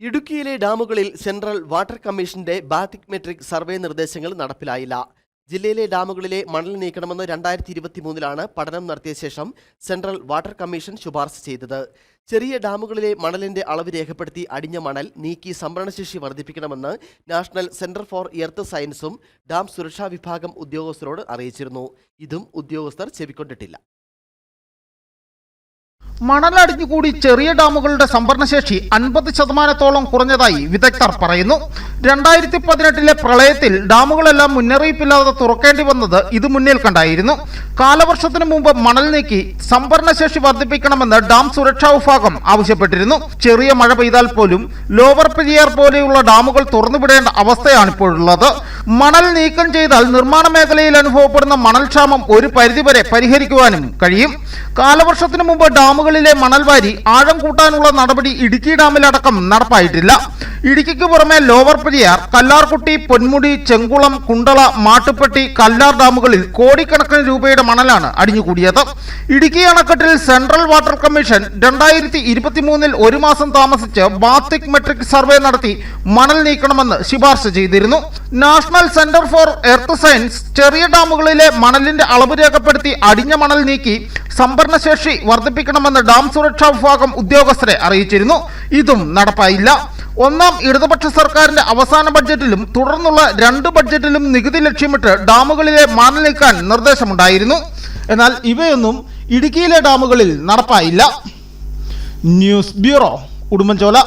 ഇടുക്കിയിലെ ഡാമുകളിൽ central water കമ്മീഷന്റെ ബാത്തിക് മെട്രിക് സർവേ നിർദ്ദേശങ്ങൾ നടപ്പിലായില്ല. ജില്ലയിലെ ഡാമുകളിലെ മണൽ നീക്കണമെന്ന് രണ്ടായിരത്തി ഇരുപത്തി മൂന്നിലാണ് പഠനം നടത്തിയ ശേഷം സെൻട്രൽ വാട്ടർ കമ്മീഷൻ ശുപാർശ ചെയ്തത്. ചെറിയ ഡാമുകളിലെ മണലിന്റെ അളവ് രേഖപ്പെടുത്തി അടിഞ്ഞ മണൽ നീക്കി സംഭരണശേഷി വർദ്ധിപ്പിക്കണമെന്ന് നാഷണൽ സെന്റർ ഫോർ എർത്ത് സയൻസും ഡാം സുരക്ഷാ വിഭാഗം ഉദ്യോഗസ്ഥരോട് അറിയിച്ചിരുന്നു. ഇതും ഉദ്യോഗസ്ഥർ ചെവിക്കൊണ്ടിട്ടില്ല. മണലടിഞ്ഞുകൂടി ചെറിയ ഡാമുകളുടെ സംഭരണശേഷി അൻപത് ശതമാനത്തോളം കുറഞ്ഞതായി വിദഗ്ധർ പറയുന്നു. രണ്ടായിരത്തി പതിനെട്ടിലെ പ്രളയത്തിൽ ഡാമുകളെല്ലാം മുന്നറിയിപ്പില്ലാതെ തുറക്കേണ്ടി വന്നത് ഇത് മുന്നിൽ കണ്ടായിരുന്നു. കാലവർഷത്തിന് മുമ്പ് മണൽ നീക്കി സംഭരണശേഷി വർദ്ധിപ്പിക്കണമെന്ന് ഡാം സുരക്ഷാ വിഭാഗം ആവശ്യപ്പെട്ടിരുന്നു. ചെറിയ മഴ പെയ്താൽ പോലും ലോവർ പെരിയാർ പോലെയുള്ള ഡാമുകൾ തുറന്നുവിടേണ്ട അവസ്ഥയാണ് ഇപ്പോഴുള്ളത് മണൽ നീക്കം ചെയ്താൽ നിർമ്മാണ മേഖലയിൽ അനുഭവപ്പെടുന്ന മണൽക്ഷാമം ഒരു പരിധിവരെ പരിഹരിക്കുവാനും കഴിയും. കാലവർഷത്തിന് മുമ്പ് ഡാമുകളിലെ മണൽവാരി ആഴം കൂട്ടാനുള്ള നടപടി ഇടുക്കി ഡാമിലടക്കം നടപ്പായിട്ടില്ല. ഇടുക്കിക്ക് പുറമെ ലോവർ പെരിയാർ കല്ലാർകുട്ടി പൊന്മുടി ചെങ്കുളം കുണ്ടള മാട്ടുപ്പെട്ടി കല്ലാർ ഡാമുകളിൽ കോടിക്കണക്കിന് രൂപയുടെ മണലാണ് അടിഞ്ഞുകൂടിയത്. ഇടുക്കി അണക്കെട്ടിൽ സെൻട്രൽ വാട്ടർ കമ്മീഷൻ രണ്ടായിരത്തി ഇരുപത്തിമൂന്നിൽ ഒരു മാസം താമസിച്ച് ബാത്തിക് മെട്രിക് സർവേ നടത്തി മണൽ നീക്കണമെന്ന് ശുപാർശ ചെയ്തിരുന്നു. National centre for earth science ചെറിയ ഡാമുകളിലെ മണലിന്റെ അളവ് രേഖപ്പെടുത്തി അടിഞ്ഞ മണൽ നീക്കി സംഭരണശേഷി വർദ്ധിപ്പിക്കണമെന്ന് ഡാം സുരക്ഷാ വിഭാഗം ഉദ്യോഗസ്ഥരെ അറിയിച്ചിരുന്നു. ഇതും നടപ്പായില്ല. ഒന്നാം ഇടതുപക്ഷ സർക്കാരിന്റെ അവസാന ബഡ്ജറ്റിലും തുടർന്നുള്ള രണ്ട് ബഡ്ജറ്റിലും നികുതി ലക്ഷ്യമിട്ട് ഡാമുകളിലെ മാന നീക്കാൻ നിർദ്ദേശമുണ്ടായിരുന്നു. എന്നാൽ ഇവയൊന്നും ഇടുക്കിയിലെ ഡാമുകളിൽ നടപ്പായില്ല. News bureau Udumbanchola.